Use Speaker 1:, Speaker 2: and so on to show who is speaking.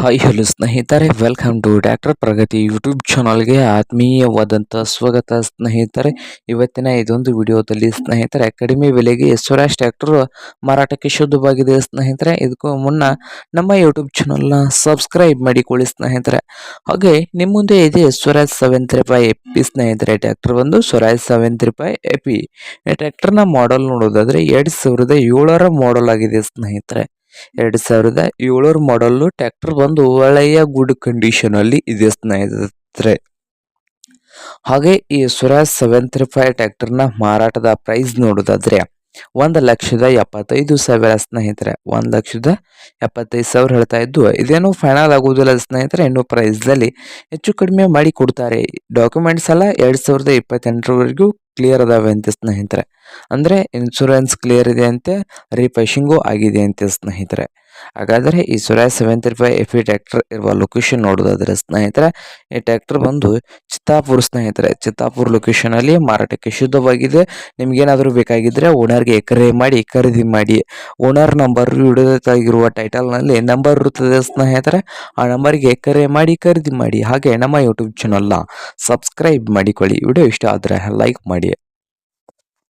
Speaker 1: Hi hello ಸ್ನೇಹಿತರೆ. Welcome to doctor Pragati YouTube ಚಾನಲ್ಗೆ ಆತ್ಮೀಯವಾದಂಥ ಸ್ವಾಗತ, ಸ್ನೇಹಿತರೆ. ಇವತ್ತಿನ ಇದೊಂದು ವಿಡಿಯೋದಲ್ಲಿ, ಸ್ನೇಹಿತರೆ, ಕಡಿಮೆ ಬೆಲೆಗೆ ಸ್ವರಾಜ್ ಟ್ಯಾಕ್ಟರ್ ಮಾರಾಟಕ್ಕೆ ಶುದ್ಧವಾಗಿದೆ, ಸ್ನೇಹಿತರೆ. ಇದಕ್ಕೂ ಮುನ್ನ ನಮ್ಮ ಯೂಟ್ಯೂಬ್ ಚಾನಲ್ನ ಸಬ್ಸ್ಕ್ರೈಬ್ ಮಾಡಿಕೊಳ್ಳಿ, ಸ್ನೇಹಿತರೆ. ಹಾಗೆ, ನಿಮ್ಮ ಮುಂದೆ ಇದೆ ಸ್ವರಾಜ್ ಸೆವೆನ್ ತ್ರೀ ಎಪಿ ಸ್ನೇಹಿತರೆ. ಟ್ಯಾಕ್ಟರ್ ಒಂದು ಸ್ವರಾಜ್ ಸೆವೆನ್ ತ್ರೀ ಎಪಿ ಈ ಟ್ರ್ಯಾಕ್ಟರ್ನ ಮಾಡೆಲ್ ನೋಡೋದಾದರೆ ಎರಡು ಸಾವಿರದ ಏಳರ ಮಾಡೆಲ್ ಆಗಿದೆ, ಸ್ನೇಹಿತರೆ. ಎರಡು ಸಾವಿರದ ಏಳರ ಮಾಡಲ್ ಟ್ರ್ಯಾಕ್ಟರ್ ಬಂದು ಒಳ್ಳೆಯ ಗುಡ್ ಕಂಡೀಷನ್ ಅಲ್ಲಿ ಇದೆ ಸ್ನೇಹಿತರೆ. ಹಾಗೆ ಈ ಸ್ವರಾಜ್ ಸೆವೆನ್ ತ್ರೀ ಫೈವ್ ಟ್ರ್ಯಾಕ್ಟರ್ನ ಮಾರಾಟದ ಪ್ರೈಸ್ ನೋಡೋದಾದ್ರೆ ಒಂದು ಲಕ್ಷದ ಎಪ್ಪತ್ತೈದು ಸಾವಿರ ಸ್ನೇಹಿತರೆ. ಒಂದು ಲಕ್ಷದ ಎಪ್ಪತ್ತೈದು ಸಾವಿರ ಹೇಳ್ತಾ ಇದ್ದು, ಇದೇನು ಫೈನಲ್ ಆಗೋದಿಲ್ಲ ಸ್ನೇಹಿತರೆ, ಇನ್ನು ಪ್ರೈಸ್ದಲ್ಲಿ ಹೆಚ್ಚು ಕಡಿಮೆ ಮಾಡಿ ಕೊಡ್ತಾರೆ. ಡಾಕ್ಯುಮೆಂಟ್ಸ್ ಎಲ್ಲ ಎರಡು ಸಾವಿರದ ಇಪ್ಪತ್ತೆಂಟರವರೆಗೂ ಕ್ಲಿಯರ್ ಅದಾವೆ ಅಂತ ಸ್ನೇಹಿತರೆ. ಅಂದರೆ ಇನ್ಶೂರೆನ್ಸ್ ಕ್ಲಿಯರ್ ಇದೆ ಅಂತೆ ರೀಫೈಶಿಂಗು ಆಗಿದೆ ಅಂತೆ ಸ್ನೇಹಿತರೆ. ಹಾಗಾದರೆ ಈ ಸುರಾಯ್ seventy five F E tractor ಇರುವ ಲೊಕೇಶನ್ ನೋಡೋದಾದರೆ ಸ್ನೇಹಿತರೆ, ಈ ಟ್ರ್ಯಾಕ್ಟರ್ ಬಂದು ಚಿತ್ತಾಪುರ್ ಸ್ನೇಹಿತರೆ, ಚಿತ್ತಾಪುರ್ ಲೊಕೇಶನ್ ಅಲ್ಲಿ ಮಾರಾಟಕ್ಕೆ ಶುದ್ಧವಾಗಿದೆ. ನಿಮ್ಗೇನಾದರೂ ಬೇಕಾಗಿದ್ರೆ ಓನರ್ಗೆ ಕರೆ ಮಾಡಿ, ಖರೀದಿ ಮಾಡಿ, ಓನರ್ ನಂಬರ್ ಹಿಡಿದಾಗಿರುವ ಟೈಟಲ್ನಲ್ಲಿ ನಂಬರ್ ಇರುತ್ತದೆ ಸ್ನೇಹಿತರೆ, ಆ ನಂಬರ್ಗೆ ಕರೆ ಮಾಡಿ, ಖರೀದಿ ಮಾಡಿ. ಹಾಗೆ ನಮ್ಮ ಯೂಟ್ಯೂಬ್ ಚಾನಲ್ನ ಸಬ್ಸ್ಕ್ರೈಬ್ ಮಾಡಿಕೊಳ್ಳಿ. ವಿಡಿಯೋ ಇಷ್ಟ ಆದರೆ ಲೈಕ್ ಮಾಡಿ.